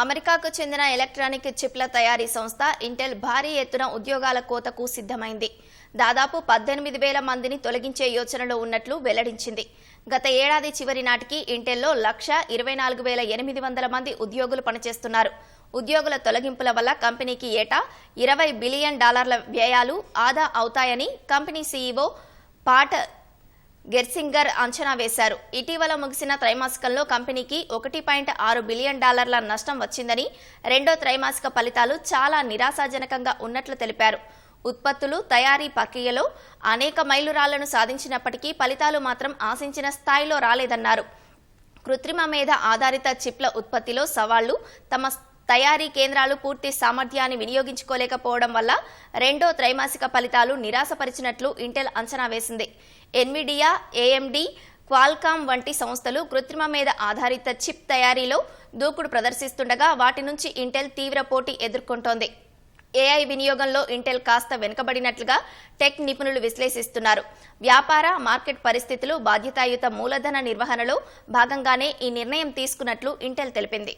అమెరికాకు చెందిన ఎలక్ట్రానిక్ చిప్ల తయారీ సంస్థ ఇంటెల్ భారీ ఎత్తున ఉద్యోగాల కోతకు సిద్ధమైంది. దాదాపు పద్దెనిమిది వేల మందిని తొలగించే యోచనలో ఉన్నట్లు వెల్లడించింది. గత ఏడాది చివరి నాటికి ఇంటెల్లో లక్ష ఇరవై నాలుగు వేల ఎనిమిది వందల మంది ఉద్యోగులు పనిచేస్తున్నారు. ఉద్యోగుల తొలగింపుల వల్ల కంపెనీకి ఏటా ఇరవై బిలియన్ డాలర్ల వ్యయాలు ఆదా అవుతాయని కంపెనీ సీఈఓ పాట గెర్సింగర్ అంచనా వేశారు. ఇటీవల ముగిసిన త్రైమాసికంలో కంపెనీకి ఒకటి పాయింట్ ఆరు బిలియన్ డాలర్ల నష్టం వచ్చిందని రెండో త్రైమాసిక ఫలితాలు చాలా నిరాశాజనకంగా ఉన్నట్లు తెలిపారు. ఉత్పత్తులు తయారీ ప్రక్రియలో అనేక మైలురాళ్ళను సాధించినప్పటికీ ఫలితాలు మాత్రం ఆశించిన స్థాయిలో రాలేదన్నారు. కృత్రిమ మేధ ఆధారిత చిప్ల ఉత్పత్తిలో సవాళ్ళు తమ తయారీ కేంద్రాలు పూర్తి సామర్థ్యాన్ని వినియోగించుకోలేకపోవడం వల్ల రెండో త్రైమాసిక ఫలితాలు నిరాశపరిచినట్లు ఇంటెల్ అంచనా వేసింది. ఎన్విడియా ఏఎండి క్వాల్కామ్ వంటి సంస్థలు కృత్రిమ మీద ఆధారిత చిప్ తయారీలో దూకుడు ప్రదర్శిస్తుండగా వాటి నుంచి ఇంటెల్ తీవ్ర పోటీ ఎదుర్కొంటోంది. ఏఐ వినియోగంలో ఇంటెల్ కాస్త వెనుకబడినట్లుగా టెక్ నిపుణులు విశ్లేషిస్తున్నారు. వ్యాపార మార్కెట్ పరిస్థితులు బాధ్యతాయుత మూలధన నిర్వహణలో భాగంగానే ఈ నిర్ణయం తీసుకున్నట్లు ఇంటెల్ తెలిపింది.